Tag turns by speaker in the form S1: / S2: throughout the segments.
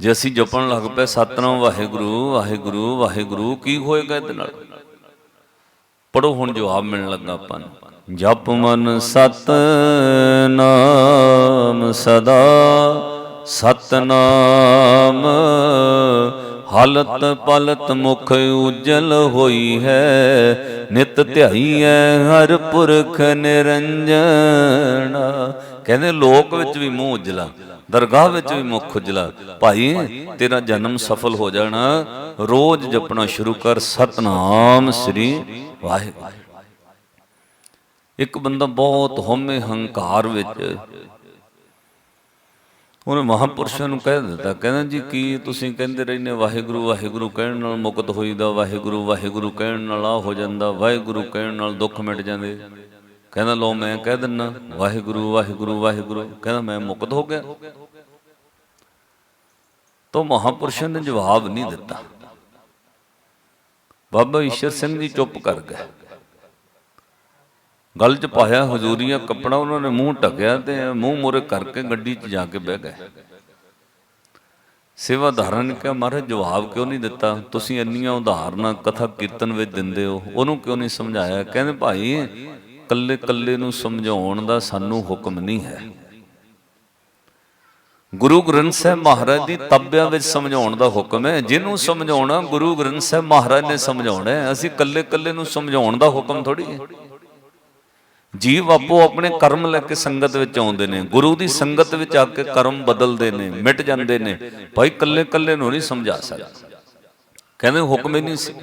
S1: ਜੇ ਅਸੀਂ ਜਪਣ ਲੱਗ ਪਏ, ਸਤਨਾਮ ਵਾਹਿਗੁਰੂ ਵਾਹਿਗੁਰੂ ਵਾਹਿਗੁਰੂ, ਕੀ ਹੋਏਗਾ ਇਹਦੇ ਨਾਲ? ਪੜੋ ਹੁਣ ਜਵਾਬ ਮਿਲਣ ਲੱਗਾ ਆਪਾਂ ਨੂੰ। ਜਪ ਮਨ ਸਤ ਨਾਮ ਸਦਾ, ਸਤਨਾਮ ਹਲਤ ਪਲਤ ਮੁਖ ਉਜਲ ਹੋਈ ਹੈ। ਨਿਤ ਧਿਆਈਐ ਹਰ ਪੁਰਖ ਨਿਰੰਜਨਾ ਕਹਿੰਦੇ ਲੋਕ ਵਿੱਚ ਵੀ ਮੂੰਹ ਉਜਲਾ, ਦਰਗਾਹ ਵਿੱਚ ਵੀ ਮੁਖ ਉਜਲਾ। ਭਾਈ, ਤੇਰਾ ਜਨਮ ਸਫਲ ਹੋ ਜਾਣਾ। ਰੋਜ਼ ਜਪਣਾ ਸ਼ੁਰੂ ਕਰ। ਸਤਨਾਮ ਸ੍ਰੀ ਵਾਹਿਗੁਰੂ। ਇੱਕ ਬੰਦਾ ਬਹੁਤ ਹਉਮੈ ਹੰਕਾਰ ਵਿੱਚ ਉਹਨੇ ਮਹਾਪੁਰਸ਼ਾਂ ਨੂੰ ਕਹਿ ਦਿੱਤਾ, ਕਹਿੰਦਾ ਜੀ ਕੀ ਤੁਸੀਂ ਕਹਿੰਦੇ ਰਹਿੰਦੇ ਵਾਹਿਗੁਰੂ ਵਾਹਿਗੁਰੂ ਕਹਿਣ ਨਾਲ ਮੁਕਤ ਹੋਈਦਾ, ਵਾਹਿਗੁਰੂ ਵਾਹਿਗੁਰੂ ਕਹਿਣ ਨਾਲ ਆ ਹੋ ਜਾਂਦਾ, ਵਾਹਿਗੁਰੂ ਕਹਿਣ ਨਾਲ ਦੁੱਖ ਮਿਟ ਜਾਂਦੇ। ਕਹਿੰਦਾ ਲੋ ਮੈਂ ਕਹਿ ਦਿੰਨਾ, ਵਾਹਿਗੁਰੂ ਵਾਹਿਗੁਰੂ ਵਾਹਿਗੁਰੂ। ਕਹਿੰਦਾ, ਮੈਂ ਮੁਕਤ ਹੋ ਗਿਆ। ਤਾਂ ਮਹਾਪੁਰਸ਼ਾਂ ਨੇ ਜਵਾਬ ਨਹੀਂ ਦਿੱਤਾ। ਬਾਬਾ ਈਸ਼ਰ ਸਿੰਘ ਜੀ ਚੁੱਪ ਕਰ ਗਏ। ਗਲ 'ਚ ਪਾਇਆ ਹਜ਼ੂਰੀਆਂ ਕੱਪੜਾ, ਉਹਨਾਂ ਨੇ ਮੂੰਹ ਢੱਕਿਆ ਤੇ ਮੂੰਹ ਮੋਰੇ ਕਰਕੇ ਗੱਡੀ 'ਚ ਜਾ ਕੇ ਬਹਿ ਗਏ। ਸੇਵਾਦਾਰਾਂ ਨੇ ਕਿਹਾ, ਮਹਾਰਾਜ, ਜਵਾਬ ਕਿਉਂ ਨਹੀਂ ਦਿੱਤਾ? ਤੁਸੀਂ ਇੰਨੀਆਂ ਉਦਾਹਰਨਾਂ ਕਥਾ ਕੀਰਤਨ ਵਿੱਚ ਦਿੰਦੇ ਹੋ। ਉਹਨੂੰ ਕਿਉਂ ਨਹੀਂ ਸਮਝਾਇਆ? ਕਹਿੰਦੇ, ਭਾਈ ਕੱਲੇ ਕੱਲੇ ਨੂੰ ਸਮਝਾਉਣ ਦਾ ਸਾਨੂੰ ਹੁਕਮ ਨਹੀਂ ਹੈ। ਗੁਰੂ ਗ੍ਰੰਥ ਸਾਹਿਬ ਮਹਾਰਾਜ ਦੀ ਤੱਬਿਆਂ ਵਿੱਚ ਸਮਝਾਉਣ ਦਾ ਹੁਕਮ ਹੈ। ਜਿਹਨੂੰ ਸਮਝਾਉਣਾ ਗੁਰੂ ਗ੍ਰੰਥ ਸਾਹਿਬ ਮਹਾਰਾਜ ਨੇ ਸਮਝਾਉਣਾ ਹੈ, ਅਸੀਂ ਕੱਲੇ ਕੱਲੇ ਨੂੰ ਸਮਝਾਉਣ ਦਾ ਹੁਕਮ ਥੋੜੀ ਹੈ। ਜੀਵ ਆਪੋ ਆਪਣੇ ਕਰਮ ਲੈ ਕੇ ਸੰਗਤ ਵਿੱਚ ਆਉਂਦੇ ਨੇ, ਗੁਰੂ ਦੀ ਸੰਗਤ ਵਿੱਚ ਆ ਕੇ ਕਰਮ ਬਦਲਦੇ ਨੇ, ਮਿਟ ਜਾਂਦੇ ਨੇ। ਭਾਈ ਕੱਲੇ ਕੱਲੇ ਨੂੰ ਨਹੀਂ ਸਮਝਾ ਸਕਦਾ। ਕਹਿੰਦੇ ਹੁਕਮ ਹੀ ਨਹੀਂ ਸੀ।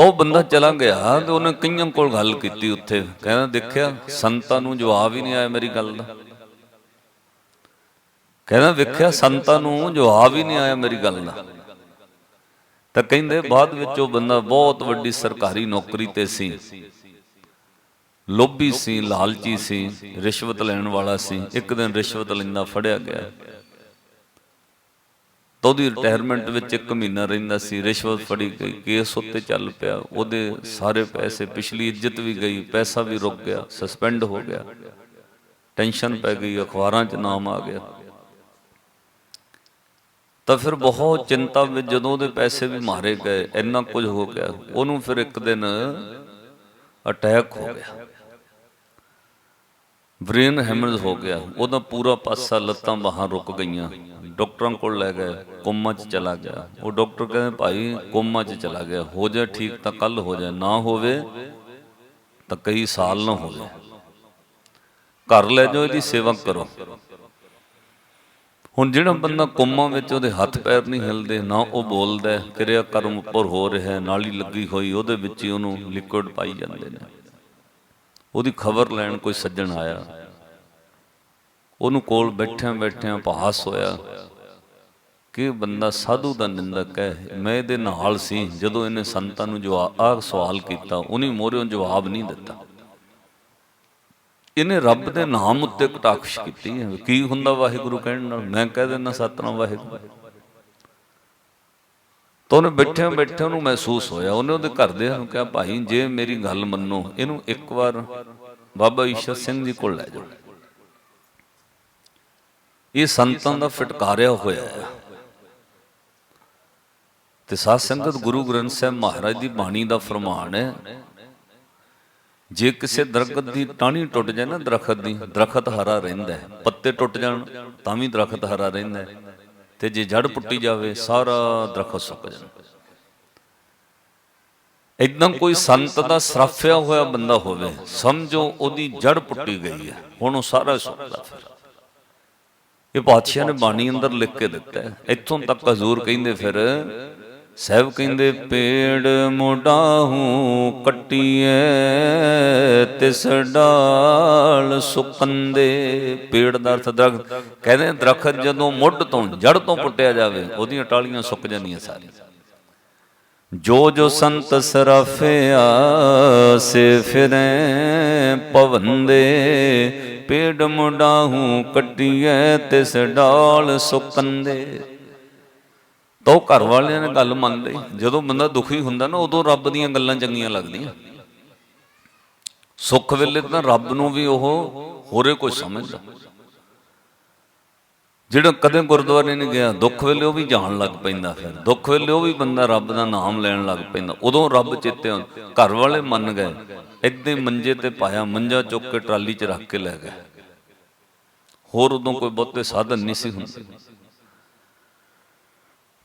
S1: ਉਹ ਬੰਦਾ ਚਲਾ ਗਿਆ ਤੇ ਉਹਨੇ ਕਈਆਂ ਕੋਲ ਗੱਲ ਕੀਤੀ ਉੱਥੇ। ਕਹਿੰਦਾ, ਦੇਖਿਆ, ਸੰਤਾਂ ਨੂੰ ਜਵਾਬ ਹੀ ਨਹੀਂ ਆਇਆ ਮੇਰੀ ਗੱਲ ਦਾ। ਕਹਿੰਦਾ, ਵੇਖਿਆ, ਸੰਤਾਂ ਨੂੰ ਜਵਾਬ ਹੀ ਨਹੀਂ ਆਇਆ ਮੇਰੀ ਗੱਲ ਦਾ। ਤਾਂ ਕਹਿੰਦੇ, ਬਾਅਦ ਵਿੱਚ ਉਹ ਬੰਦਾ ਬਹੁਤ ਵੱਡੀ ਸਰਕਾਰੀ ਨੌਕਰੀ ਤੇ ਸੀ। ਲੋਭੀ ਸੀ, ਲਾਲਚੀ ਸੀ, ਰਿਸ਼ਵਤ ਲੈਣ ਵਾਲਾ ਸੀ। ਇੱਕ ਦਿਨ ਰਿਸ਼ਵਤ ਲੈਂਦਾ ਫੜਿਆ ਗਿਆ। ਤਾਂ ਉਹਦੀ ਰਿਟਾਇਰਮੈਂਟ ਵਿੱਚ ਇੱਕ ਮਹੀਨਾ ਰਹਿੰਦਾ ਸੀ ਰਿਸ਼ਵਤ ਫੜੀ ਗਈ ਕੇਸ ਉੱਤੇ ਚੱਲ ਪਿਆ ਉਹਦੇ ਸਾਰੇ ਪੈਸੇ ਪਿਛਲੀ ਇੱਜ਼ਤ ਵੀ ਗਈ ਪੈਸਾ ਵੀ ਰੁਕ ਗਿਆ ਸਸਪੈਂਡ ਹੋ ਗਿਆ। ਟੈਨਸ਼ਨ ਪੈ ਗਈ ਅਖਬਾਰਾਂ 'ਚ ਨਾਮ ਆ ਗਿਆ। ਤਾਂ ਫਿਰ ਬਹੁਤ ਚਿੰਤਾ ਵਿੱਚ ਜਦੋਂ ਉਹਦੇ ਪੈਸੇ ਵੀ ਮਾਰੇ ਗਏ ਇੰਨਾ ਕੁਝ ਹੋ ਗਿਆ। ਉਹਨੂੰ ਫਿਰ ਇੱਕ ਦਿਨ ਅਟੈਕ ਹੋ ਗਿਆ। ਬ੍ਰੇਨ ਹੈਮਰਜ ਹੋ ਗਿਆ। ਉਹਦਾ ਪੂਰਾ ਪਾਸਾ ਲੱਤਾਂ ਬਾਹਾਂ ਰੁਕ ਗਈਆਂ। ਡਾਕਟਰਾਂ ਕੋਲ ਲੈ ਗਏ, ਕੋਮਾ 'ਚ ਚਲਾ ਗਿਆ। ਉਹ ਡਾਕਟਰ ਕਹਿੰਦੇ, ਭਾਈ, ਕੋਮਾ 'ਚ ਚਲਾ ਗਿਆ। ਹੋ ਜਾ ਠੀਕ ਤਾਂ ਕੱਲ ਹੋ ਜਾ ਨਾ ਹੋਵੇ ਤਾਂ ਕਈ ਸਾਲ ਨਾ ਹੋਵੇ ਘਰ ਲੈ ਜਾਓ, ਇਹਦੀ ਸੇਵਾ ਕਰੋ। ਹੁਣ ਜਿਹੜਾ ਬੰਦਾ ਕੋਮਾ ਵਿੱਚ ਉਹਦੇ ਹੱਥ ਪੈਰ ਨਹੀਂ ਹਿਲਦੇ, ਨਾ ਉਹ ਬੋਲਦਾ, ਕਿਰਿਆ ਕਰਮ ਉੱਪਰ ਹੋ ਰਿਹਾ, ਨਾਲੀ ਲੱਗੀ ਹੋਈ, ਉਹਦੇ ਵਿੱਚ ਹੀ ਉਹਨੂੰ ਲਿਕੁਇਡ ਪਾਈ ਜਾਂਦੇ ਨੇ। ਉਹਦੀ ਖਬਰ ਲੈਣ ਕੋਈ ਸੱਜਣ ਆਇਆ। ਉਹਨੂੰ ਕੋਲ ਬੈਠਿਆਂ ਬੈਠਿਆਂ ਭਾਸ ਹੋਇਆ। ਕਿ ਬੰਦਾ ਸਾਧੂ ਦਾ ਨਿੰਦਕ ਹੈ? ਮੈਂ ਇਹਦੇ ਨਾਲ ਸੀ, ਜਦੋਂ ਇਹਨੇ ਸੰਤਾਂ ਨੂੰ ਜਵਾਬ ਆਹ ਸਵਾਲ ਕੀਤਾ, ਉਹਨੇ ਮੋਰਿਓਂ ਜਵਾਬ ਨਹੀਂ ਦਿੱਤਾ। ਇਹਨੇ ਰੱਬ ਦੇ ਨਾਮ ਉੱਤੇ ਕਟਾਖਸ਼ ਕੀਤੀ ਹੈ। ਕੀ ਹੁੰਦਾ ਵਾਹਿਗੁਰੂ ਕਹਿਣ ਨਾਲ? ਮੈਂ ਕਹਿ ਦਿੰਦਾ, ਸਤਨਾਮ ਵਾਹਿਗੁਰੂ। ਤਾਂ ਉਹਨੇ ਬੈਠੇ ਬੈਠੇ ਉਹਨੂੰ ਮਹਿਸੂਸ ਹੋਇਆ। ਉਹਨੇ ਉਹਦੇ ਘਰਦਿਆਂ ਨੂੰ ਕਿਹਾ, ਭਾਈ, ਜੇ ਮੇਰੀ ਗੱਲ ਮੰਨੋ, ਇਹਨੂੰ ਇੱਕ ਵਾਰ ਬਾਬਾ ਈਸ਼ਰ ਸਿੰਘ ਜੀ ਕੋਲ ਲੈ ਜਾਓ। ਇਹ ਸੰਤਾਂ ਦਾ ਫਟਕਾਰਿਆ ਹੋਇਆ ਹੈ। ਤੇ ਸਾਧ ਸੰਗਤ ਗੁਰੂ ਗ੍ਰੰਥ ਸਾਹਿਬ ਮਹਾਰਾਜ ਦੀ ਬਾਣੀ ਦਾ ਫਰਮਾਨ ਹੈ, ਜੇ ਕਿਸੇ ਦਰਖਤ ਦੀ ਟਾਹਣੀ ਟੁੱਟ ਜਾਏ ਨਾ ਦਰਖਤ ਦੀ, ਦਰਖਤ ਹਰਾ ਰਹਿੰਦਾ ਹੈ, ਪੱਤੇ ਟੁੱਟ ਜਾਣ ਤਾਂ ਵੀ ਦਰਖਤ ਹਰਾ ਰਹਿੰਦਾ ਹੈ ਤੇ ਜੇ ਜੜ ਪੁੱਟੀ ਜਾਵੇ, ਸਾਰਾ ਦਰਖਤ ਸੁੱਕ ਜਾਂਦਾ ਇਦਾਂ ਕੋਈ ਸੰਤ ਦਾ ਸਰਾਫਿਆ ਹੋਇਆ ਬੰਦਾ ਹੋਵੇ, ਸਮਝੋ ਉਹਦੀ ਜੜ ਪੁੱਟੀ ਗਈ ਹੈ, ਹੁਣ ਉਹ ਸਾਰਾ ਸੁੱਕਦਾ ਫਿਰ। ਇਹ ਪਾਤਸ਼ਾਹ ਨੇ ਬਾਣੀ ਅੰਦਰ ਲਿਖ ਕੇ ਦਿੱਤਾ ਇੱਥੋਂ ਤੱਕ ਹਜ਼ੂਰ ਕਹਿੰਦੇ ਫਿਰ ਸਹਿਬ ਕਹਿੰਦੇ ਪੇੜ ਮੋਢਾਹੂ ਕੱਟੀਏ ਤਿਸ ਡਾਲ ਸੁਕੰਦੇ। ਪੇੜ ਦਾ ਅਰਥ ਦਰਖਤ। ਕਹਿੰਦੇ ਦਰਖਤ ਜਦੋਂ ਮੁੱਢ ਤੋਂ ਜੜ ਤੋਂ ਪੁੱਟਿਆ ਜਾਵੇ, ਉਹਦੀਆਂ ਟਾਲੀਆਂ ਸੁੱਕ ਜਾਂਦੀਆਂ ਸਾਰੀਆਂ। ਜੋ ਜੋ ਸੰਤ ਸਰਾਫਿਆ ਸੇ ਫਿਰੇ ਪਵੰਦੇ ਪੇੜ ਮੁੰਡਾਹੂ ਕੱਟੀਐ ਤਿਸ ਡਾਲ ਸੁਕੰਦੇ। ਤਾਂ ਉਹ ਘਰ ਵਾਲਿਆਂ ਨੇ ਗੱਲ ਮੰਨ ਲਈ ਜਦੋਂ ਬੰਦਾ ਦੁਖੀ ਹੁੰਦਾ ਨਾ, ਉਦੋਂ ਰੱਬ ਦੀਆਂ ਗੱਲਾਂ ਚੰਗੀਆਂ ਲੱਗਦੀਆਂ। ਸੁੱਖ ਵੇਲੇ ਤਾਂ ਰੱਬ ਨੂੰ ਵੀ ਉਹ ਹੋਰੇ ਕੋਈ ਸਮਝਦਾ। ਜਿਹੜਾ ਕਦੇ ਗੁਰਦੁਆਰੇ ਨਹੀਂ ਗਿਆ, ਦੁੱਖ ਵੇਲੇ ਉਹ ਵੀ ਜਾਣ ਲੱਗ ਪੈਂਦਾ ਫਿਰ। ਦੁੱਖ ਵੇਲੇ ਉਹ ਵੀ ਬੰਦਾ ਰੱਬ ਦਾ ਨਾਮ ਲੈਣ ਲੱਗ ਪੈਂਦਾ। ਉਦੋਂ ਰੱਬ ਚੇਤੇ ਆਉਂਦਾ। ਘਰ ਵਾਲੇ ਮੰਨ ਗਏ। ਏਦਾਂ ਮੰਜੇ ਤੇ ਪਾਇਆ, ਮੰਜਾ ਚੁੱਕ ਕੇ ਟਰਾਲੀ 'ਚ ਰੱਖ ਕੇ ਲੈ ਗਏ। ਹੋਰ ਉਦੋਂ ਕੋਈ ਬਹੁਤੇ ਸਾਧਨ ਨਹੀਂ ਸੀ ਹੁੰਦੇ।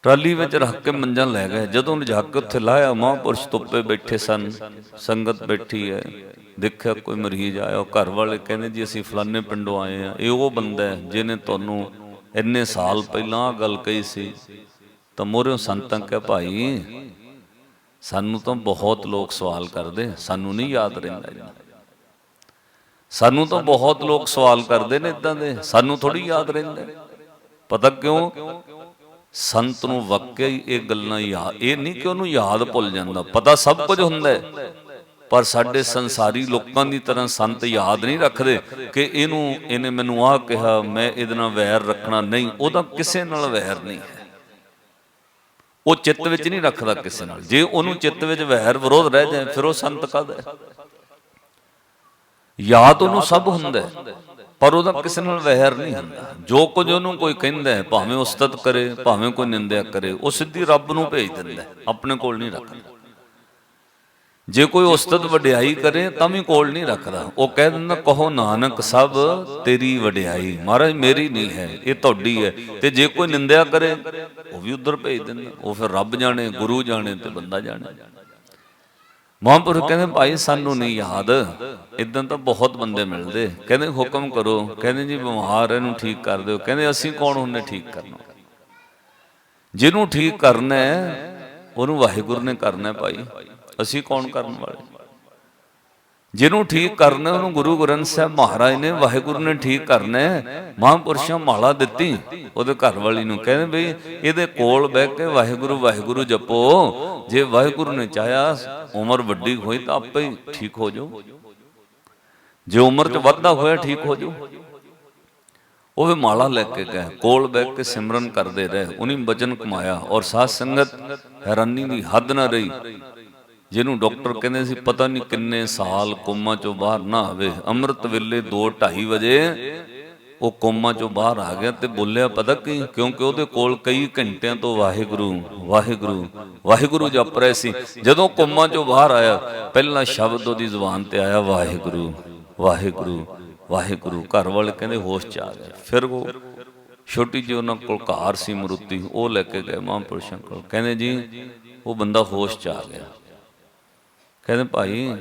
S1: ਟਰਾਲੀ ਵਿੱਚ ਰੱਖ ਕੇ ਮੰਜਾ ਲੈ ਗਏ। ਜਦੋਂ ਲਿਜਾ ਉੱਥੇ ਲਾਇਆ, ਮਹਾਂਪੁਰਸ਼ ਧੁੱਪੇ ਬੈਠੇ ਸਨ। ਸੰਗਤ ਬੈਠੀ ਹੈ। ਦੇਖਿਆ ਕੋਈ ਮਰੀਜ਼ ਆਇਆ। ਉਹ ਘਰ ਵਾਲੇ ਕਹਿੰਦੇ, ਜੀ, ਅਸੀਂ ਫਲਾਣੇ ਪਿੰਡੋਂ ਆਏ ਆ ਇਹ ਉਹ ਬੰਦਾ ਹੈ ਜਿਹਨੇ ਤੁਹਾਨੂੰ ਇੰਨੇ ਸਾਲ ਪਹਿਲਾਂ ਗੱਲ ਕਹੀ ਸੀ। ਤਾਂ ਮੋਰਿਓ ਸੰਤਾਂ ਕਿਹਾ, ਭਾਈ, ਸਾਨੂੰ ਤਾਂ ਬਹੁਤ ਲੋਕ ਸਵਾਲ ਕਰਦੇ। ਸਾਨੂੰ ਨਹੀਂ ਯਾਦ ਰਹਿੰਦਾ ਜੀ ਸਾਨੂੰ ਤਾਂ ਬਹੁਤ ਲੋਕ ਸਵਾਲ ਕਰਦੇ ਨੇ ਇਦਾਂ ਦੇ। ਸਾਨੂੰ ਥੋੜੀ ਯਾਦ ਰਹਿੰਦਾ ਪਤਾ ਕਿਉਂ? ਸੰਤ ਨੂੰ ਵਾਕਿਆ ਹੀ ਇਹ ਗੱਲਾਂ ਯਾਦ ਇਹ ਨਹੀਂ ਕਿ ਉਹਨੂੰ ਯਾਦ ਭੁੱਲ ਜਾਂਦਾ ਪਤਾ ਸਭ ਕੁਝ ਹੁੰਦਾ ਹੈ। ਪਰ ਸਾਡੇ ਸੰਸਾਰੀ ਲੋਕਾਂ ਦੀ ਤਰ੍ਹਾਂ ਸੰਤ ਯਾਦ ਨਹੀਂ ਰੱਖਦੇ ਕਿ ਇਹਨੂੰ ਇਹਨੇ ਮੈਨੂੰ ਆਹ ਕਿਹਾ ਮੈਂ ਇਹਦੇ ਨਾਲ ਵੈਰ ਰੱਖਣਾ ਨਹੀਂ ਉਹਦਾ ਕਿਸੇ ਨਾਲ ਵੈਰ ਨਹੀਂ ਹੈ। ਉਹ ਚਿੱਤ ਵਿੱਚ ਨਹੀਂ ਰੱਖਦਾ ਕਿਸੇ ਨਾਲ। ਜੇ ਉਹਨੂੰ ਚਿੱਤ ਵਿੱਚ ਵੈਰ ਵਿਰੋਧ ਰਹਿ ਜਾਏ ਫਿਰ ਉਹ ਸੰਤ ਕਦ ਹੈ? ਯਾਦ ਉਹਨੂੰ ਸਭ ਹੁੰਦਾ ਹੈ, ਪਰ ਉਹਦਾ ਕਿਸੇ ਨਾਲ ਵਹਿਰ ਨਹੀਂ ਹੁੰਦਾ। ਜੋ ਕੁਝ ਉਹਨੂੰ ਕੋਈ ਕਹਿੰਦਾ ਹੈ, ਭਾਵੇਂ ਉਸਤਤ ਕਰੇ, ਭਾਵੇਂ ਕੋਈ ਨਿੰਦਿਆ ਕਰੇ, ਉਹ ਸਿੱਧੀ ਰੱਬ ਨੂੰ ਭੇਜ ਦਿੰਦਾ ਆਪਣੇ ਕੋਲ ਨਹੀਂ ਰੱਖਦਾ। ਜੇ ਕੋਈ ਉਸਤਤ ਵਡਿਆਈ ਕਰੇ, ਤਾਂ ਵੀ ਕੋਲ ਨਹੀਂ ਰੱਖਦਾ। ਉਹ ਕਹਿ ਦਿੰਦਾ, ਕਹੋ ਨਾਨਕ ਸਭ, ਤੇਰੀ ਵਡਿਆਈ। ਮਹਾਰਾਜ, ਮੇਰੀ ਨਹੀਂ ਹੈ, ਇਹ ਤੁਹਾਡੀ ਹੈ। ਤੇ ਜੇ ਕੋਈ ਨਿੰਦਿਆ ਕਰੇ, ਉਹ ਵੀ ਉਧਰ ਭੇਜ ਦਿੰਦਾ। ਉਹ ਫਿਰ ਰੱਬ ਜਾਣੇ, ਗੁਰੂ ਜਾਣੇ ਤੇ ਬੰਦਾ ਜਾਣੇ। ਮਹਾਂਪੁਰਖ ਕਹਿੰਦੇ ਭਾਈ ਸਾਨੂੰ ਨਹੀਂ ਯਾਦ। ਇਦਾਂ ਤਾਂ ਬਹੁਤ ਬੰਦੇ ਮਿਲਦੇ। ਕਹਿੰਦੇ ਹੁਕਮ ਕਰੋ। ਕਹਿੰਦੇ ਜੀ ਬਿਮਾਰ ਇਹਨੂੰ ਠੀਕ ਕਰ ਦਿਓ। ਕਹਿੰਦੇ ਅਸੀਂ ਕੌਣ ਹੁੰਨੇ ਠੀਕ ਕਰਨਾ? ਜਿਹਨੂੰ ਠੀਕ ਕਰਨਾ ਹੈ ਉਹਨੂੰ ਵਾਹਿਗੁਰੂ ਨੇ ਕਰਨਾ ਭਾਈ। ਅਸੀਂ ਕੌਣ ਕਰਨ ਵਾਲੇ? ਜਿਹਨੂੰ ਠੀਕ ਕਰਨਾ, ਉਹਨੂੰ ਗੁਰੂ ਗ੍ਰੰਥ ਸਾਹਿਬ ਮਹਾਰਾਜ ਨੇ, ਵਾਹਿਗੁਰੂ ਨੇ ਠੀਕ ਕਰਨਾ ਮਹਾਂਪੁਰਸ਼ਾਂ ਮਾਲਾ ਦਿੱਤੀ, ਉਹਦੇ ਘਰ ਵਾਲੀ ਨੂੰ ਕਹਿੰਦੇ ਬਈ ਇਹਦੇ ਕੋਲ ਬਹਿ ਕੇ ਵਾਹਿਗੁਰੂ ਵਾਹਿਗੁਰੂ ਜਪੋ, ਜੇ ਵਾਹਿਗੁਰੂ ਨੇ ਚਾਹਿਆ, ਉਮਰ ਵੱਡੀ ਹੋਈ ਤਾਂ ਆਪੇ ਹੀ ਠੀਕ ਹੋ ਜਾਓ ਜੇ ਉਮਰ 'ਚ ਵਾਧਾ ਹੋਇਆ ਠੀਕ ਹੋ ਜਾਓ ਉਹ ਵੀ ਮਾਲਾ ਲੈ ਕੇ ਗਏ, ਕੋਲ ਬੈਠ ਕੇ ਸਿਮਰਨ ਕਰਦੇ ਰਹੇ, ਉਹਨੇ ਬਚਨ ਕਮਾਇਆ, ਔਰ ਸਾਧ ਸੰਗਤ ਹੈਰਾਨੀ ਦੀ ਹੱਦ ਨਾ ਰਹੀ। ਜਿਹਨੂੰ ਡਾਕਟਰ ਕਹਿੰਦੇ ਸੀ, ਪਤਾ ਨਹੀਂ ਕਿੰਨੇ ਸਾਲ ਕੋਮਾ ਚੋਂ ਬਾਹਰ ਨਾ ਆਵੇ। ਅੰਮ੍ਰਿਤ ਵੇਲੇ 2:30 ਵਜੇ ਉਹ ਕੋਮਾ ਚੋਂ ਬਾਹਰ ਆ ਗਿਆ ਤੇ ਬੋਲਿਆ, ਪਤਾ ਕੀ? ਕਿਉਂਕਿ ਉਹਦੇ ਕੋਲ ਕਈ ਘੰਟਿਆਂ ਤੋਂ ਵਾਹਿਗੁਰੂ ਵਾਹਿਗੁਰੂ ਵਾਹਿਗੁਰੂ ਜਪ ਰਹੇ ਸੀ। ਜਦੋਂ ਕੋਮਾ ਚੋਂ ਬਾਹਰ ਆਇਆ, ਪਹਿਲਾ ਸ਼ਬਦ ਉਹਦੀ ਜ਼ੁਬਾਨ ਤੇ ਆਇਆ, ਵਾਹਿਗੁਰੂ ਵਾਹਿਗੁਰੂ ਵਾਹਿਗੁਰੂ। ਘਰ ਵਾਲੇ ਕਹਿੰਦੇ, ਹੋਸ਼ ਚ ਆ ਗਏ ਫਿਰ ਉਹ ਛੋਟੀ ਜਿਹੀ ਉਹਨਾਂ ਕੋਲ ਘਾਰ ਸੀ, ਮਰੂਤੀ, ਉਹ ਲੈ ਕੇ ਗਏ ਮਹਾਂਪੁਰਸ਼ਾਂ ਕੋਲ। ਕਹਿੰਦੇ, ਜੀ, ਉਹ ਬੰਦਾ ਹੋਸ਼ ਚ ਆ ਗਿਆ। ਕਹਿੰਦੇ ਭਾਈ,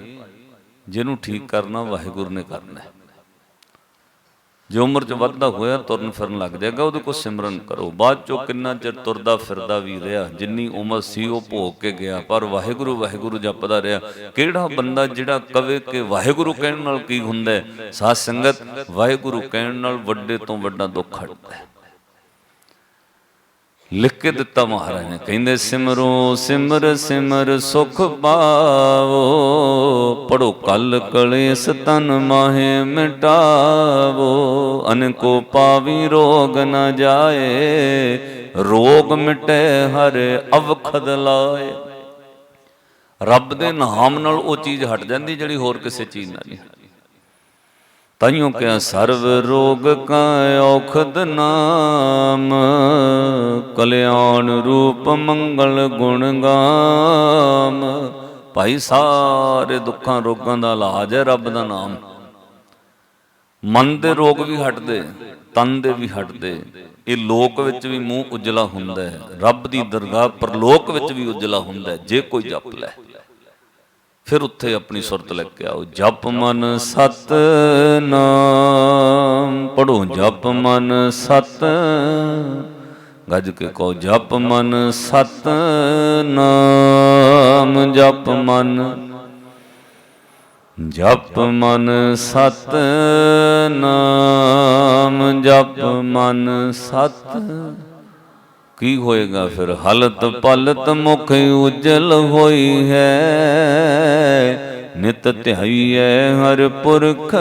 S1: ਜਿਹਨੂੰ ਠੀਕ ਕਰਨਾ, ਵਾਹਿਗੁਰੂ ਨੇ ਕਰਨਾ ਹੈ। ਜੇ ਉਮਰ ਚ ਵੱਧਦਾ ਹੋਇਆ, ਤੁਰਨ ਫਿਰਨ ਲੱਗ ਜਾਏਗਾ, ਉਹਦੇ ਕੋਲ ਸਿਮਰਨ ਕਰੋ। ਬਾਅਦ ਚੋਂ ਕਿੰਨਾ ਚਿਰ ਤੁਰਦਾ ਫਿਰਦਾ ਵੀ ਰਿਹਾ, ਜਿੰਨੀ ਉਮਰ ਸੀ ਉਹ ਭੋਗ ਕੇ ਗਿਆ, ਪਰ ਵਾਹਿਗੁਰੂ ਵਾਹਿਗੁਰੂ ਜਪਦਾ ਰਿਹਾ। ਕਿਹੜਾ ਬੰਦਾ ਜਿਹੜਾ ਕਵੇ ਕਿ ਵਾਹਿਗੁਰੂ ਕਹਿਣ ਨਾਲ ਕੀ ਹੁੰਦਾ ਹੈ? ਸਾਧ ਸੰਗਤ ਵਾਹਿਗੁਰੂ ਕਹਿਣ ਨਾਲ ਵੱਡੇ ਤੋਂ ਵੱਡਾ ਦੁੱਖ ਹਟਦਾ ਹੈ। ਲਿਖ ਕੇ ਦਿੱਤਾ ਮਹਾਰਾਜ ਨੇ, ਕਹਿੰਦੇ, ਸਿਮਰੋ, ਸਿਮਰ ਸਿਮਰ ਸੁਖ ਪਾਵੋ ਪੜੋ ਕਲ ਕਲੇਸ ਤਨ ਮਾਹੇ ਮਿਟਾਵੋ, ਅਨਕੋ ਪਾਵੀ ਰੋਗ ਨ ਜਾਏ, ਰੋਗ ਮਿਟੇ ਹਰ ਅਵਖਦ ਲਾਏ। ਰੱਬ ਦੇ ਨਾਮ ਨਾਲ ਉਹ ਚੀਜ਼ ਹਟ ਜਾਂਦੀ ਜਿਹੜੀ ਹੋਰ ਕਿਸੇ ਚੀਜ਼ ਨਾਲ ਨਹੀਂ ਤਾਈਓ ਕਿਆ ਸਰਵ ਰੋਗ ਕਾ ਔਖਦ ਨਾਮ। ਕਲਿਆਣ ਰੂਪ ਮੰਗਲ ਗੁਣ ਗਾਮ। ਭਾਈ ਸਾਰੇ ਦੁੱਖਾਂ ਰੋਗਾਂ ਦਾ ਇਲਾਜ ਹੈ ਰੱਬ ਦਾ ਨਾਮ। ਮਨ ਦੇ ਰੋਗ ਵੀ ਹਟਦੇ ਤਨ ਦੇ ਵੀ ਹਟਦੇ। ਇਹ ਲੋਕ ਵਿੱਚ ਵੀ ਮੂੰਹ ਉਜਲਾ ਹੁੰਦਾ ਹੈ। ਰੱਬ ਦੀ ਦਰਗਾਹ ਪਰਲੋਕ ਵਿੱਚ ਵੀ ਉਜਲਾ ਹੁੰਦਾ ਹੈ। ਜੇ ਕੋਈ ਜਪ ਲੈ। ਫਿਰ ਉੱਥੇ ਆਪਣੀ ਸੁਰਤ ਲੈ ਕੇ ਆਓ। ਜਪ ਮਨ ਸਤ ਨਾਮ ਪੜੋ ਜਪ ਮਨ ਸਤ ਗੱਜ ਕੇ ਕਹੋ ਜਪ ਮਨ ਸਤ ਨਾਮ ਜਪ ਮਨ ਜਪ ਮਨ ਸਤ ਨਾਮ ਜਪ ਮਨ ਸਤ ਕੀ ਹੋਏਗਾ ਫਿਰ? ਹਲਤ ਪਲਤ ਮੁਖ ਉਜਲ ਹੋਈ ਹੈ। ਨਿਤ ਧਿਆਈਐ ਹਰ ਪੁਰਖ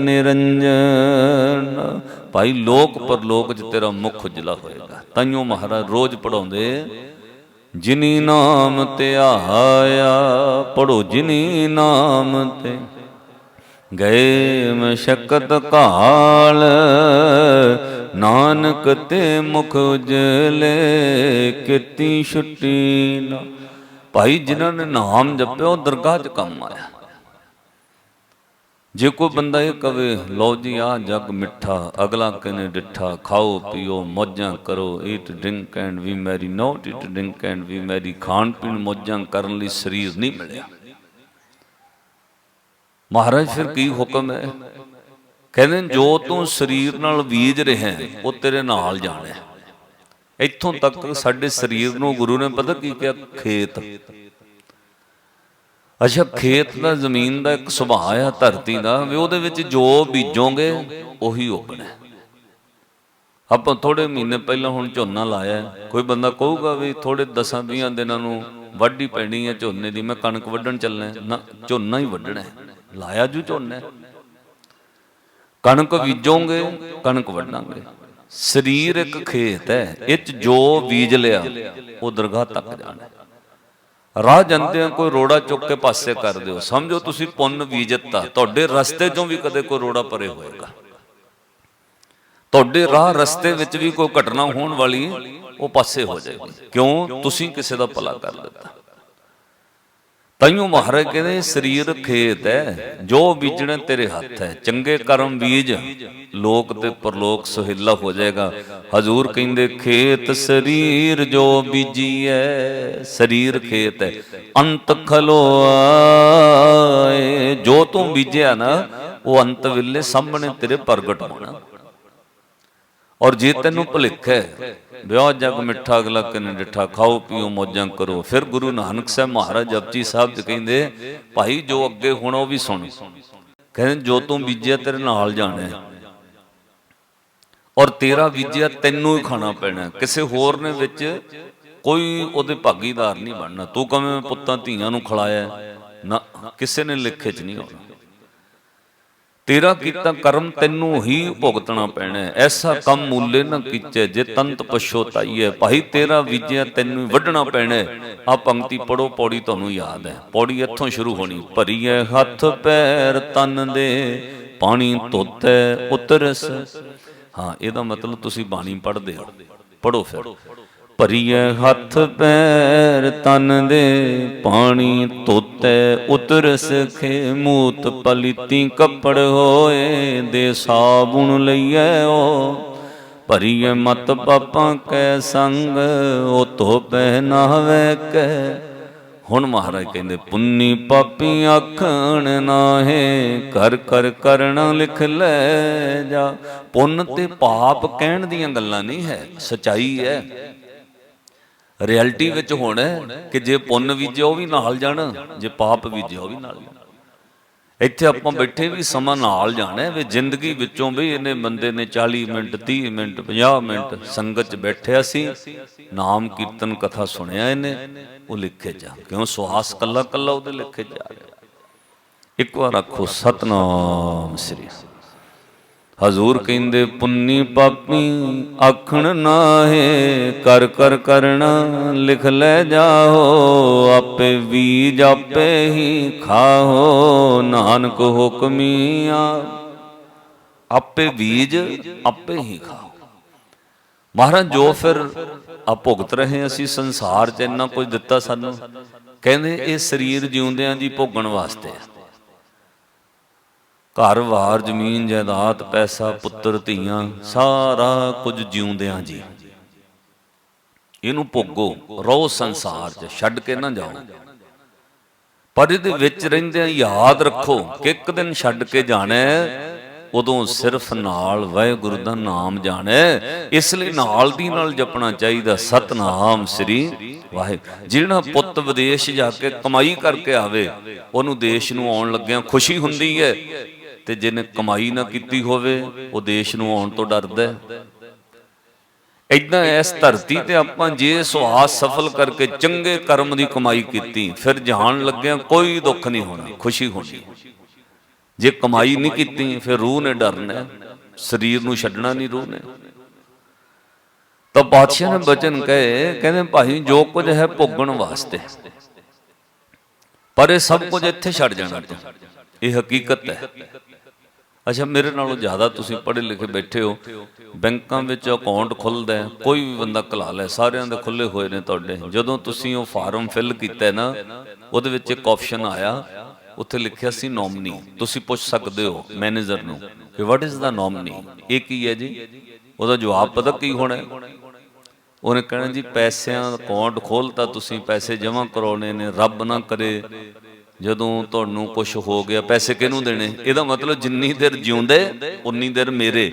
S1: ਨਿਰੰਜਨ। ਭਾਈ ਲੋਕ ਪਰਲੋਕ ਚ ਤੇਰਾ ਮੁਖ ਉਜਲਾ ਹੋਏਗਾ। ਤਾਈਓ ਮਹਾਰਾਜ ਰੋਜ਼ ਪੜਾਉਂਦੇ ਜਿਨੀ ਨਾਮ ਤੇ ਆਇਆ ਪੜੋ ਜਿਨੀ ਨਾਮ ਤੇ ਗਏ ਮਸ਼ਕਤ ਕਾਲ। ਨਾਨਕ ਤੇ ਮੁਖ ਉਜਲੇ, ਕੀਤੀ ਛੁੱਟੀ ਨਾ। ਭਾਈ ਜਿਨ੍ਹਾਂ ਨੇ ਨਾਮ ਜਪਿਆ, ਉਹ ਦਰਗਾਹ 'ਚ ਕੰਮ ਆਇਆ। ਜੇ ਕੋਈ ਬੰਦਾ ਇਹ ਕਵੇ, ਲਓ ਜੀ ਆ ਜਗ ਮਿੱਠਾ, ਅਗਲਾ ਕਹਿੰਦੇ ਡਿੱਠਾ, ਖਾਓ, ਪੀਓ, ਮੌਜਾਂ ਕਰੋ eat drink and we merry not eat drink and we merry ਖਾਣ ਪੀਣ ਮੌਜਾਂ ਕਰਨ ਲਈ ਸਰੀਰ ਨਹੀਂ ਮਿਲਿਆ। ਮਹਾਰਾਜ, ਫਿਰ ਕੀ ਹੁਕਮ ਹੈ? ਕਹਿੰਦੇ ਜੋ ਤੂੰ ਸਰੀਰ ਨਾਲ ਬੀਜ ਰਿਹਾ ਹੈ, ਉਹ ਤੇਰੇ ਨਾਲ ਜਾਣਾ। ਇੱਥੋਂ ਤੱਕ ਸਾਡੇ ਸਰੀਰ ਨੂੰ ਗੁਰੂ ਨੇ ਪਤਾ ਕੀ ਕਿਹਾ ਖੇਤ ਅੱਛਾ ਖੇਤ ਦਾ ਜ਼ਮੀਨ ਦਾ ਇੱਕ ਸੁਭਾਅ ਆ ਧਰਤੀ ਦਾ ਵੀ ਉਹਦੇ ਵਿੱਚ ਜੋ ਬੀਜੋਗੇ ਉਹੀ ਉੱਗਣਾ। ਆਪਾਂ ਥੋੜੇ ਮਹੀਨੇ ਪਹਿਲਾਂ ਹੁਣ ਝੋਨਾ ਲਾਇਆ। ਕੋਈ ਬੰਦਾ ਕਹੂਗਾ ਵੀ ਥੋੜੇ 10 20 ਦਿਨਾਂ ਨੂੰ ਵਾਢੀ ਪੈਣੀ ਹੈ ਝੋਨੇ ਦੀ ਮੈਂ ਕਣਕ ਵੱਢਣ ਚੱਲਣਾ। ਨਾ ਝੋਨਾ ਹੀ ਵੱਢਣਾ। ਲਾਇਆ ਜੂ ਝੋਨਾ। ਕਣਕ ਬੀਜੋਗੇ, ਕਣਕ ਵੱਢਾਂਗੇ। ਸਰੀਰ ਇੱਕ ਖੇਤ ਹੈ, ਇਹ ਜੋ ਬੀਜ ਲਿਆ, ਉਹ ਦਰਗਾਹ ਤੱਕ ਜਾਣਾ ਰਾਹ ਜਾਂਦਿਆਂ ਕੋਈ ਰੋੜਾ ਚੁੱਕ ਕੇ ਪਾਸੇ ਕਰ ਦਿਓ। ਸਮਝੋ ਤੁਸੀਂ ਪੁੰਨ ਬੀਜਤਾ, ਤੁਹਾਡੇ ਰਸਤੇ ਚੋਂ ਵੀ ਕਦੇ ਕੋਈ ਰੋੜਾ ਪਰੇ ਹੋਏਗਾ। ਤੁਹਾਡੇ ਰਾਹ ਰਸਤੇ ਵਿੱਚ ਵੀ ਕੋਈ ਘਟਨਾ ਹੋਣ ਵਾਲੀ, ਉਹ ਪਾਸੇ ਹੋ ਜਾਏਗੀ। ਕਿਉਂ? ਤੁਸੀਂ ਕਿਸੇ ਦਾ ਭਲਾ ਕਰ ਦਿੱਤਾ। ਤੈਨੂੰ ਮਹਾਰਾਜ ਕਹਿੰਦੇ, ਸਰੀਰ ਖੇਤ ਹੈ, ਜੋ ਬੀਜਣੇ ਤੇਰੇ ਹੱਥ ਹੈ। ਚੰਗੇ ਕਰਮ ਬੀਜ, ਲੋਕ ਤੇ ਪਰਲੋਕ ਸੁਹਿਲਾ ਹੋ ਜਾਏਗਾ। ਹਜ਼ੂਰ ਕਹਿੰਦੇ, ਖੇਤ ਸਰੀਰ ਜੋ ਬੀਜੀਐ, ਸਰੀਰ ਖੇਤ ਹੈ। ਅੰਤ ਖਲੋ ਜੋ ਤੂੰ ਬੀਜਿਆ ਨਾ, ਉਹ ਅੰਤ ਵੇਲੇ ਸਾਹਮਣੇ ਤੇਰੇ ਪ੍ਰਗਟ ਹੋਣਾ। ਔਰ ਜੇ ਤੈਨੂੰ ਭੁਲੇਖ ਹੈ ਵਿਆਹ ਜਗ ਮਿੱਠਾ ਅਗਲਾ ਕਿਨ ਡਿੱਠਾ ਖਾਓ ਪੀਓ ਮੌਜਾਂ ਕਰੋ। ਫਿਰ ਗੁਰੂ ਨਾਨਕ ਸਾਹਿਬ ਮਹਾਰਾਜ ਜਪਜੀ ਸਾਹਿਬ ਜੀ ਕਹਿੰਦੇ ਭਾਈ ਜੋ ਅੱਗੇ ਹੁਣ ਉਹ ਵੀ ਸੁਣ। ਕਹਿੰਦੇ ਜੋ ਤੂੰ ਬੀਜਿਆ ਤੇਰੇ ਨਾਲ ਜਾਣਾ। ਔਰ ਤੇਰਾ ਬੀਜਿਆ ਤੈਨੂੰ ਹੀ ਖਾਣਾ ਪੈਣਾ। ਕਿਸੇ ਹੋਰ ਨੇ ਵਿੱਚ ਕੋਈ ਉਹਦੇ ਭਾਗੀਦਾਰ ਨਹੀਂ ਬਣਨਾ। ਤੂੰ ਕਵੇਂ ਪੁੱਤਾਂ ਧੀਆਂ ਨੂੰ ਖਿਲਾਇਆ। ਨਾ ਕਿਸੇ ਨੇ ਲਿਖੇ 'ਚ ਨਹੀਂ ਆਉਣਾ। ਤੇਰਾ ਕੀਤਾ ਕਰਮ ਤੈਨੂੰ ਹੀ ਭੁਗਤਣਾ ਪੈਣਾ ਐਸਾ ਕੰਮ ਮੂਲੇ ਨਾ ਕੀਚੇ, ਜੇ ਤੰਤ ਪਛੋਤਾਈਏ ਭਾਈ ਤੇਰਾ ਵਿਜਿਆ ਤੈਨੂੰ ਵੱਢਣਾ ਪੈਣਾ ਆ ਪੰਕਤੀ ਪੜੋ, ਪੌੜੀ ਤੁਹਾਨੂੰ ਯਾਦ ਹੈ। ਪੌੜੀ ਇੱਥੋਂ ਸ਼ੁਰੂ ਹੋਣੀ। ਭਰੀਏ ਹੱਥ ਪੈਰ ਤਨ ਦੇ, ਪਾਣੀ ਧੋਤੇ, ਉਤਰਸ। ਹਾਂ, ਇਹਦਾ ਮਤਲਬ ਤੁਸੀਂ ਬਾਣੀ ਪੜ੍ਹਦੇ ਹੋ। ਪੜੋ ਫਿਰ। ਭਰੀਏ ਹੱਥ ਪੈਰ ਤਨ ਦੇ, ਪਾਣੀ ਧੋਤੇ ਉਤਰ ਸਖੇ ਮੂਤ ਪਲੀਤੀ ਕੱਪੜ ਹੋਏ ਦੇ ਸਾਬੁਣ ਲਈਐ ਓ। ਭਰੀਏ ਮਤ ਪਾਪਾਂ ਕੈ ਸੰਗ ਉਹ ਧੋ ਪਹਿਨਾਵੇ ਕੈ। ਹੁਣ ਮਹਾਰਾਜ ਕਹਿੰਦੇ, ਪੁੰਨੀ ਪਾਪੀ ਆਖਣ ਨਾਹੇ ਕਰ ਕਰ ਕਰਣਾ ਲਿਖ ਲੈ ਜਾ। ਪੁੰਨ ਤੇ ਪਾਪ ਕਹਿਣ ਦੀਆਂ ਗੱਲਾਂ ਨਹੀਂ ਹੈ, ਸਚਾਈ ਹੈ। ਰਿਐਲਿਟੀ ਵਿੱਚ ਹੋਣਾ ਕਿ ਜੇ ਪੁੰਨ ਬੀਜੇ ਉਹ ਵੀ ਨਾਲ ਜਾਣ, ਜੇ ਪਾਪ ਬੀਜੇ ਉਹ ਵੀ ਨਾਲ ਜਾਣ। ਇੱਥੇ ਆਪਾਂ ਬੈਠੇ ਵੀ ਸਮਾਂ ਨਾਲ ਜਾਣਾ ਵੀ ਜ਼ਿੰਦਗੀ ਵਿੱਚੋਂ ਵੀ ਇਹਨੇ ਬੰਦੇ ਨੇ 40 ਮਿੰਟ 30 ਮਿੰਟ 50 ਮਿੰਟ ਸੰਗਤ 'ਚ ਬੈਠਿਆ ਸੀ, ਨਾਮ ਕੀਰਤਨ ਕਥਾ ਸੁਣਿਆ ਇਹਨੇ, ਉਹ ਲਿਖੇ ਜਾ। ਕਿਉਂ? ਸੁਆਸ ਕੱਲਾ ਕੱਲਾ ਉਹਦੇ ਲਿਖੇ ਜਾ ਰਿਹਾ। ਇੱਕ ਵਾਰ ਆਖੋ, ਸਤਨਾਮ ਸ੍ਰੀ ਹਜ਼ੂਰ ਕਹਿੰਦੇ, ਪੁੰਨੀ ਪਾਪੀ, ਆਖਣ ਨਾਹੇ, ਕਰ ਕਰ ਕਰਣਾ ਲਿਖ ਲੈ ਜਾਓ ਆਪੇ ਬੀਜ ਆਪੇ ਹੀ ਖਾਓ ਨਾਨਕ ਹੁਕਮੀਆ ਆਪੇ ਬੀਜ ਆਪੇ ਹੀ ਖਾਓ ਮਹਾਰਾਜ, ਜੋ ਫਿਰ ਆ ਭੁਗਤ ਰਹੇ ਅਸੀਂ, ਸੰਸਾਰ 'ਚ ਇੰਨਾ ਕੁਝ ਦਿੱਤਾ ਸਾਨੂੰ, ਕਹਿੰਦੇ ਇਹ ਸਰੀਰ ਜਿਉਂਦਿਆਂ ਦੀ ਭੋਗਣ ਵਾਸਤੇ ਹੈ ਘਰ ਵਾਰ ਜ਼ਮੀਨ ਜਾਇਦਾਦ, ਪੈਸਾ, ਪੁੱਤਰ, ਧੀਆਂ, ਸਾਰਾ ਕੁਝ ਜਿਉਂਦਿਆਂ ਜੀ। ਇਹਨੂੰ ਭੋਗੋ ਰਹੋ ਸੰਸਾਰ 'ਚ, ਛੱਡ ਕੇ ਨਾ ਜਾਓ। ਪਰ ਇਹਦੇ ਵਿੱਚ ਰਹਿੰਦਿਆਂ ਯਾਦ ਰੱਖੋ ਕਿ ਇੱਕ ਦਿਨ ਛੱਡ ਕੇ ਜਾਣਾ ਉਦੋਂ ਸਿਰਫ ਨਾਲ ਵਾਹਿਗੁਰੂ ਦਾ ਨਾਮ ਜਾਣਾ ਇਸ ਲਈ ਨਾਲ ਦੀ ਨਾਲ ਜਪਣਾ ਚਾਹੀਦਾ, ਸਤਨਾਮ ਸ੍ਰੀ ਵਾਹਿਗੁਰੂ। ਜਿਹੜਾ ਪੁੱਤ ਵਿਦੇਸ਼ ਜਾ ਕੇ ਕਮਾਈ ਕਰਕੇ ਆਵੇ, ਉਹਨੂੰ ਦੇਸ਼ ਨੂੰ ਆਉਣ ਲੱਗਿਆਂ ਖੁਸ਼ੀ ਹੁੰਦੀ ਹੈ। ਤੇ ਜਿਹਨੇ ਕਮਾਈ ਨਾ ਕੀਤੀ ਹੋਵੇ, ਉਹ ਦੇਸ਼ ਨੂੰ ਆਉਣ ਤੋਂ ਡਰਦਾ ਹੈ। ਇਦਾਂ ਇਸ ਧਰਤੀ ਤੇ ਆਪਾਂ ਜੇ ਸੁਹਾਸ ਸਫਲ ਕਰਕੇ ਚੰਗੇ ਕਰਮ ਦੀ ਕਮਾਈ ਕੀਤੀ, ਫਿਰ ਜਾਣ ਲੱਗਿਆ ਕੋਈ ਦੁੱਖ ਨਹੀਂ ਹੋਣਾ, ਖੁਸ਼ੀ ਹੋਣੀ। ਜੇ ਕਮਾਈ ਨਹੀਂ ਕੀਤੀ, ਫਿਰ ਰੂਹ ਨੇ ਡਰਨਾ ਸਰੀਰ ਨੂੰ ਛੱਡਣਾ ਨਹੀਂ ਰੂਹ ਨੇ। ਤਾਂ ਬਾਦਸ਼ਾਹ ਨੇ ਬਚਨ ਕਹੇ, ਕਹਿੰਦੇ ਭਾਈ ਜੋ ਕੁਝ ਹੈ ਭੋਗਣ ਵਾਸਤੇ। ਪਰ ਇਹ ਸਭ ਕੁਝ ਇੱਥੇ ਛੱਡ ਜਾਣਾ ਤੂੰ। ਇਹ ਹਕੀਕਤ ਹੈ। ਅੱਛਾ, ਮੇਰੇ ਨਾਲੋਂ ਜ਼ਿਆਦਾ ਤੁਸੀਂ ਪੜ੍ਹੇ ਲਿਖੇ ਬੈਠੇ ਹੋ। ਬੈਂਕਾਂ ਵਿੱਚ ਅਕਾਊਂਟ ਖੁੱਲਦਾ ਕੋਈ ਵੀ ਬੰਦਾ ਕਲਾ ਲੈ ਸਾਰਿਆਂ ਦੇ ਖੁੱਲੇ ਹੋਏ ਨੇ ਤੁਹਾਡੇ। ਜਦੋਂ ਤੁਸੀਂ ਉਹ ਫਾਰਮ ਫਿਲ ਕੀਤਾ ਨਾ, ਉਹਦੇ ਵਿੱਚ ਇੱਕ ਆਪਸ਼ਨ ਆਇਆ, ਉੱਥੇ ਲਿਖਿਆ ਸੀ ਨੋਮਨੀ ਤੁਸੀਂ ਪੁੱਛ ਸਕਦੇ ਹੋ ਮੈਨੇਜਰ ਨੂੰ ਕਿ ਵਾਟ ਇਜ਼ ਦਾ ਨੋਮਨੀ ਇਹ ਕੀ ਹੈ ਜੀ? ਉਹਦਾ ਜਵਾਬ ਪਤਾ ਕੀ ਹੋਣਾ ਉਹਨੇ ਕਹਿਣਾ ਜੀ, ਪੈਸਿਆਂ ਦਾ ਅਕਾਊਂਟ ਖੋਲਤਾ ਤੁਸੀਂ, ਪੈਸੇ ਜਮ੍ਹਾਂ ਕਰਾਉਣੇ ਨੇ, ਰੱਬ ਨਾ ਕਰੇ। ਜਦੋਂ ਤੁਹਾਨੂੰ ਕੁਝ ਹੋ ਗਿਆ, ਪੈਸੇ ਕਿਹਨੂੰ ਦੇਣੇ? ਇਹਦਾ ਮਤਲਬ ਜਿੰਨੀ ਦੇਰ ਜਿਉਂਦੇ, ਉਨੀ ਦੇਰ ਮੇਰੇ।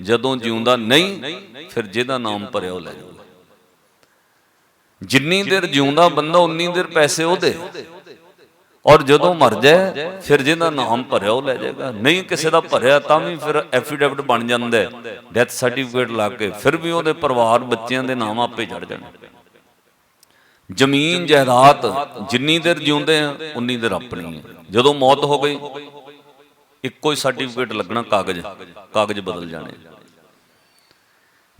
S1: ਜਦੋਂ ਜਿਉਂਦਾ ਨਹੀਂ, ਫਿਰ ਜਿਹਦਾ ਨਾਮ ਭਰਿਆ ਉਹ ਲੈ ਜਾਊਗਾ ਜਿੰਨੀ ਦੇਰ ਜਿਉਂਦਾ ਬੰਦਾ, ਉਨੀ ਦੇਰ ਪੈਸੇ ਉਹਦੇ। ਔਰ ਜਦੋਂ ਮਰ ਜਾਏ, ਫਿਰ ਜਿਹਦਾ ਨਾਮ ਭਰਿਆ ਉਹ ਲੈ ਜਾਏਗਾ। ਨਹੀਂ ਕਿਸੇ ਦਾ ਭਰਿਆ, ਤਾਂ ਵੀ ਫਿਰ ਐਫੀਡੇਵਿਟ ਬਣ ਜਾਂਦਾ ਡੈਥ ਸਰਟੀਫਿਕੇਟ ਲਾ ਕੇ, ਫਿਰ ਵੀ ਉਹਦੇ ਪਰਿਵਾਰ ਬੱਚਿਆਂ ਦੇ ਨਾਮ ਆਪੇ ਚੜ ਜਾਣੇ। ਜ਼ਮੀਨ ਜਾਇਦਾਦ ਜਿੰਨੀ ਦੇਰ ਜਿਉਂਦੇ ਆ, ਉਨੀ ਦੇਰ ਆਪਣੀ ਹੈ। ਜਦੋਂ ਮੌਤ ਹੋ ਗਈ, ਇੱਕੋ ਹੀ ਸਰਟੀਫਿਕੇਟ ਲੱਗਣਾ ਕਾਗਜ਼ ਕਾਗਜ਼ ਬਦਲ ਜਾਣੇ।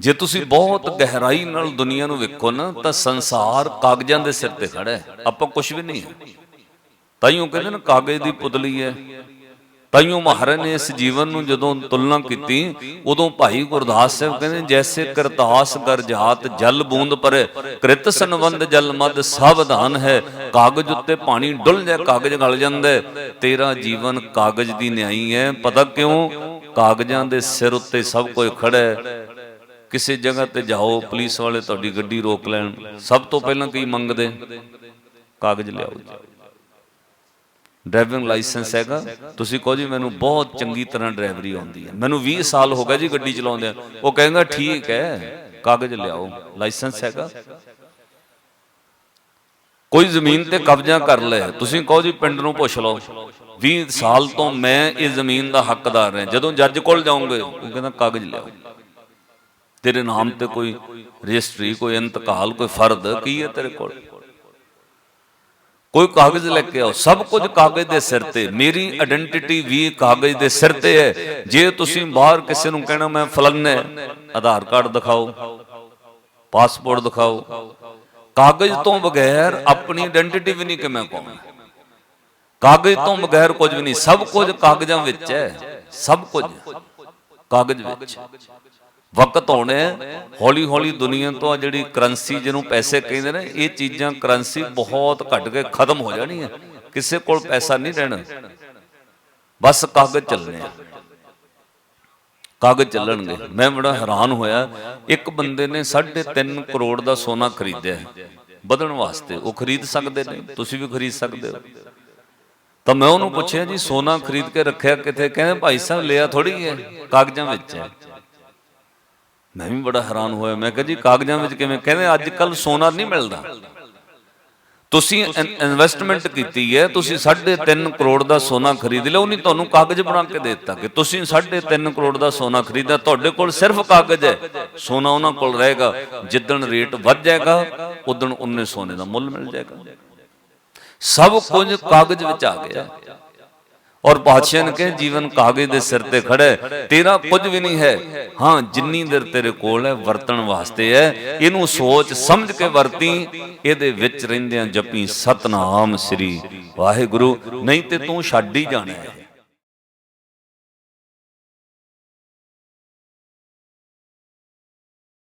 S1: ਜੇ ਤੁਸੀਂ ਬਹੁਤ ਗਹਿਰਾਈ ਨਾਲ ਦੁਨੀਆ ਨੂੰ ਵੇਖੋ ਨਾ, ਤਾਂ ਸੰਸਾਰ ਕਾਗਜ਼ਾਂ ਦੇ ਸਿਰ ਤੇ ਖੜਾ ਹੈ। ਆਪਾਂ ਕੁਝ ਵੀ ਨਹੀਂ ਹੈ। ਉਹ ਕਹਿੰਦੇ ਨੇ ਕਾਗਜ਼ ਦੀ ਪੁਤਲੀ ਹੈ। ਤਾਈਓ ਮਹਾਰਾਜ ਨੇ ਇਸ ਜੀਵਨ ਨੂੰ ਜਦੋਂ ਤੁਲਨਾ ਕੀਤੀ, ਉਦੋਂ ਭਾਈ ਗੁਰਦਾਸ ਸਾਹਿਬ ਕਹਿੰਦੇ, ਜੈਸੇ ਕਰਤਾਸ ਗਰਜਾਤ ਜਲ ਬੂੰਦ ਪਰ, ਕ੍ਰਿਤ ਸੰਬੰਧ ਜਲ ਮਦ ਸਾਵਧਾਨ ਹੈ। ਕਾਗਜ਼ ਉੱਤੇ ਪਾਣੀ ਡੁੱਲ ਜਾਏ, ਕਾਗਜ਼ ਗਲ ਜਾਂਦਾ। ਤੇਰਾ ਜੀਵਨ ਕਾਗਜ਼ ਦੀ ਨਿਆਈ ਹੈ। ਪਤਾ ਕਿਉਂ? ਕਾਗਜ਼ਾਂ ਦੇ ਸਿਰ ਉੱਤੇ ਸਭ ਕੁਝ ਖੜਾ ਹੈ। ਕਿਸੇ ਜਗ੍ਹਾ ਤੇ ਜਾਓ, ਪੁਲਿਸ ਵਾਲੇ ਤੁਹਾਡੀ ਗੱਡੀ ਰੋਕ ਲੈਣ। ਸਭ ਤੋਂ ਪਹਿਲਾਂ ਕੀ ਮੰਗਦੇ? ਕਾਗਜ਼ ਲਿਆਓ। ਡਰਾਈਵਿੰਗ ਲਾਇਸੈਂਸ ਹੈਗਾ। ਤੁਸੀਂ ਕਹੋ ਜੀ ਮੈਨੂੰ ਬਹੁਤ ਚੰਗੀ ਤਰ੍ਹਾਂ ਡਰਾਈਵਰੀ ਆਉਂਦੀ ਹੈ। ਮੈਨੂੰ 20 ਸਾਲ ਹੋ ਗਏ ਜੀ ਗੱਡੀ ਚਲਾਉਂਦੇ ਉਹ ਕਹਿੰਦਾ ਠੀਕ ਹੈ ਕਾਗਜ਼ ਲਿਆਓ ਲਾਇਸੈਂਸ ਹੈਗਾ। ਕੋਈ ਜ਼ਮੀਨ ਤੇ ਕਬਜ਼ਾ ਕਰ ਲੈ ਤੁਸੀਂ ਕਹੋ ਜੀ ਪਿੰਡ ਨੂੰ ਪੁੱਛ ਲਓ। 20 ਸਾਲ ਤੋਂ ਮੈਂ ਇਸ ਜ਼ਮੀਨ ਦਾ ਹੱਕਦਾਰ ਹਾਂ। ਜਦੋਂ ਜੱਜ ਕੋਲ ਜਾਓਗੇ ਉਹ ਕਹਿੰਦਾ ਕਾਗਜ਼ ਲਿਆਓ। ਤੇਰੇ ਨਾਮ ਤੇ ਕੋਈ ਰਜਿਸਟਰੀ ਕੋਈ ਇੰਤਕਾਲ ਕੋਈ ਫਰਦ ਕੀ ਹੈ ਤੇਰੇ ਕੋਲ? ਕੋਈ ਕਾਗਜ਼ ਲੈ ਕੇ ਆਓ ਸਭ ਕੁਝ ਕਾਗਜ਼ ਦੇ ਸਿਰ ਤੇ। ਮੇਰੀ ਆਇਡੈਂਟੀਟੀ ਵੀ ਕਾਗਜ਼ ਦੇ ਸਿਰ ਤੇ ਹੈ। ਜੇ ਤੁਸੀਂ ਬਾਹਰ ਕਿਸੇ ਨੂੰ ਕਹਿਣਾ ਮੈਂ ਫਲਾਨਾ ਹੈ, ਆਧਾਰ ਕਾਰਡ ਦਿਖਾਓ ਪਾਸਪੋਰਟ ਦਿਖਾਓ। ਕਾਗਜ਼ ਤੋਂ ਬਗੈਰ ਆਪਣੀ ਆਇਡੈਂਟੀਟੀ ਵੀ ਨਹੀਂ ਕਿਵੇਂ ਮੈਂ ਕਾਗਜ਼ ਤੋਂ ਬਗੈਰ ਕੁਝ ਵੀ ਨਹੀਂ। ਸਭ ਕੁਝ ਕਾਗਜ਼ਾਂ ਵਿੱਚ ਹੈ। ਸਭ ਕੁਝ ਕਾਗਜ਼ ਵਿੱਚ। ਵਕਤ ਹੋਣਾ ਹੌਲੀ ਹੌਲੀ ਦੁਨੀਆ ਤੋਂ ਆ ਜਿਹੜੀ ਕਰੰਸੀ ਜਿਹਨੂੰ ਪੈਸੇ ਕਹਿੰਦੇ ਨੇ, ਇਹ ਚੀਜ਼ਾਂ ਕਰੰਸੀ ਬਹੁਤ ਘਟ ਕੇ ਖਤਮ ਹੋ ਜਾਣੀ ਹੈ ਕਿਸੇ ਕੋਲ ਪੈਸਾ ਨਹੀਂ ਰਹਿਣਾ। ਬਸ ਕਾਗਜ਼ ਚੱਲਣੇ ਆ। ਕਾਗਜ਼ ਚੱਲਣਗੇ। ਮੈਂ ਬੜਾ ਹੈਰਾਨ ਹੋਇਆ। ਇੱਕ ਬੰਦੇ ਨੇ 3.5 ਕਰੋੜ ਦਾ ਸੋਨਾ ਖਰੀਦਿਆ ਹੈ। ਵਧਣ ਵਾਸਤੇ। ਉਹ ਖਰੀਦ ਸਕਦੇ ਨੇ। ਤੁਸੀਂ ਵੀ ਖਰੀਦ ਸਕਦੇ ਹੋ। ਤਾਂ ਮੈਂ ਉਹਨੂੰ ਪੁੱਛਿਆ, ਜੀ, ਸੋਨਾ ਖਰੀਦ ਕੇ ਰੱਖਿਆ ਕਿੱਥੇ? ਕਹਿੰਦੇ, ਭਾਈ ਸਾਹਿਬ, ਲਿਆ ਥੋੜੀ ਹੈ। ਕਾਗਜ਼ਾਂ ਵਿੱਚ ਹੈ। ਮੈਂ ਵੀ ਬੜਾ ਹੈਰਾਨ ਹੋਇਆ। ਮੈਂ ਕਿਹਾ ਜੀ, ਕਾਗਜ਼ਾਂ ਵਿੱਚ ਕਿਵੇਂ? ਕਹਿੰਦੇ ਅੱਜ ਕੱਲ ਸੋਨਾ ਨਹੀਂ ਮਿਲਦਾ। ਤੁਸੀਂ ਇਨਵੈਸਟਮੈਂਟ ਕੀਤੀ ਹੈ, ਤੁਸੀਂ 3.5 ਕਰੋੜ ਦਾ ਸੋਨਾ ਖਰੀਦ ਲਿਆ, ਉਹਨੇ ਤੁਹਾਨੂੰ ਕਾਗਜ਼ ਬਣਾ ਕੇ ਦੇ ਦਿੱਤਾ ਕਿ ਤੁਸੀਂ 3.5 ਕਰੋੜ ਦਾ ਸੋਨਾ ਖਰੀਦਾ ਤੁਹਾਡੇ ਕੋਲ ਸਿਰਫ ਕਾਗਜ਼ ਹੈ। ਸੋਨਾ ਉਹਨਾਂ ਕੋਲ ਰਹੇਗਾ। ਜਿੱਦਣ ਰੇਟ ਵੱਧ ਜਾਏਗਾ, ਉਦੋਂ ਉਹਨੇ ਸੋਨੇ ਦਾ ਮੁੱਲ ਮਿਲ ਜਾਏਗਾ। ਸਭ ਕੁਝ ਕਾਗਜ਼ ਵਿੱਚ ਆ ਗਿਆ। ਔਰ ਬਾਦਸ਼ਾਹ ਨੇ ਕਿਹਾ ਜੀਵਨ ਕਾਗਜ਼ ਦੇ ਸਿਰ ਤੇ ਖੜਾ ਤੇਰਾ ਕੁਝ ਵੀ ਨਹੀਂ ਹੈ। ਹਾਂ। ਜਿੰਨੀ ਦੇਰ ਤੇਰੇ ਕੋਲ ਹੈ ਵਰਤਣ ਵਾਸਤੇ ਹੈ। ਇਹਨੂੰ ਸੋਚ ਸਮਝ ਕੇ ਵਰਤੀ ਇਹਦੇ ਵਿੱਚ ਰਹਿੰਦਿਆਂ ਜਪੀ ਸਤਨਾਮ ਸ੍ਰੀ ਵਾਹਿਗੁਰੂ। ਨਹੀਂ ਤੇ ਤੂੰ ਛੱਡ ਹੀ ਜਾਣਾ ਹੈ।